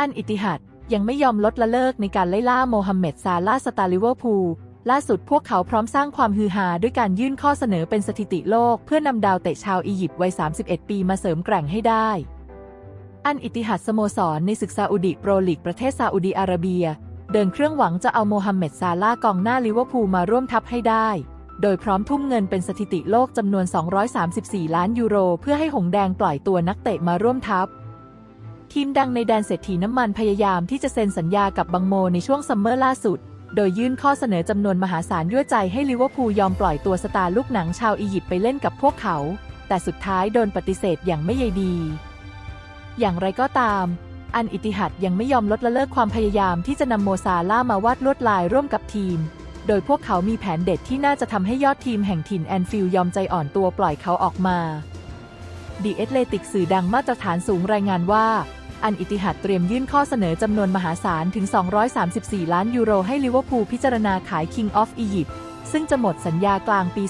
อันอิติฮัดยังไม่ยอมลดละเลิกในการไล่ล่าโมฮัมเหม็ดซาลาสตาร์ลิเวอร์พูลล่าสุดพวกเขาพร้อมสร้างความฮือฮาด้วยการยื่นข้อเสนอเป็นสถิติโลก เพื่อนำดาวเตะชาวอียิปต์วัย 31 ปีมาเสริมแกร่งให้ได้ อันอิติฮัดสโมสรในศึกซาอุดิโปรลีกประเทศซาอุดีอาระเบีย เดินเครื่องหวังจะเอาโมฮัมเหม็ดซาลากองหน้าลิเวอร์พูลมาร่วมทัพให้ได้ โดยพร้อมทุ่มเงินเป็นสถิติโลกจำนวน 234 ล้านยูโร เพื่อให้หงแดงปล่อยตัวนักเตะมาร่วมทัพ ทีมดังในแดนเศรษฐีน้ำมันพยายามที่จะเซ็นสัญญากับบังโมในช่วงซัมเมอร์ล่าสุด โดยยื่นข้อเสนอจำนวนมหาศาลยั่วใจให้ลิเวอร์พูลยอมปล่อยตัวสตาร์ลูกหนังชาวอียิปต์ไปเล่นกับพวกเขา แต่สุดท้ายโดนปฏิเสธอย่างไม่ใยดี อย่างไรก็ตาม อันอิติฮัดยังไม่ยอมลดละเลิกความพยายามที่จะนำโมซาล่ามาวาดลวดลายร่วมกับทีม โดยพวกเขามีแผนเด็ดที่น่าจะทำให้ยอดทีมแห่งถิ่นแอนฟิลด์ยอมใจอ่อนตัวปล่อยเขาออกมา ดีเอตเลติกสื่อดังมาตรฐานสูงรายงานว่า อันอิติฮัดเตรียมยื่นข้อเสนอจำนวนมหาศาลถึง 234 ล้านยูโรให้ลิเวอร์พูลพิจารณาขาย King of Egypt ซึ่งจะหมดสัญญากลางปี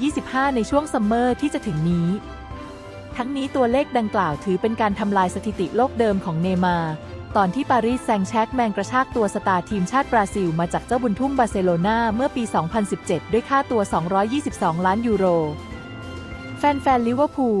2025 ในช่วงซัมเมอร์ที่จะถึงนี้ ทั้งนี้ตัวเลขดังกล่าวถือเป็นการทำลายสถิติโลกเดิมของเนมาตอนที่ปารีสแซงแชกแมงกระชากตัวสตาร์ทีมชาติบราซิลมาจากเจ้าบุญทุ่มบาร์เซโลนาเมื่อปี 2017 ด้วยค่าตัว 222 ล้านยูโร แฟนๆลิเวอร์พูล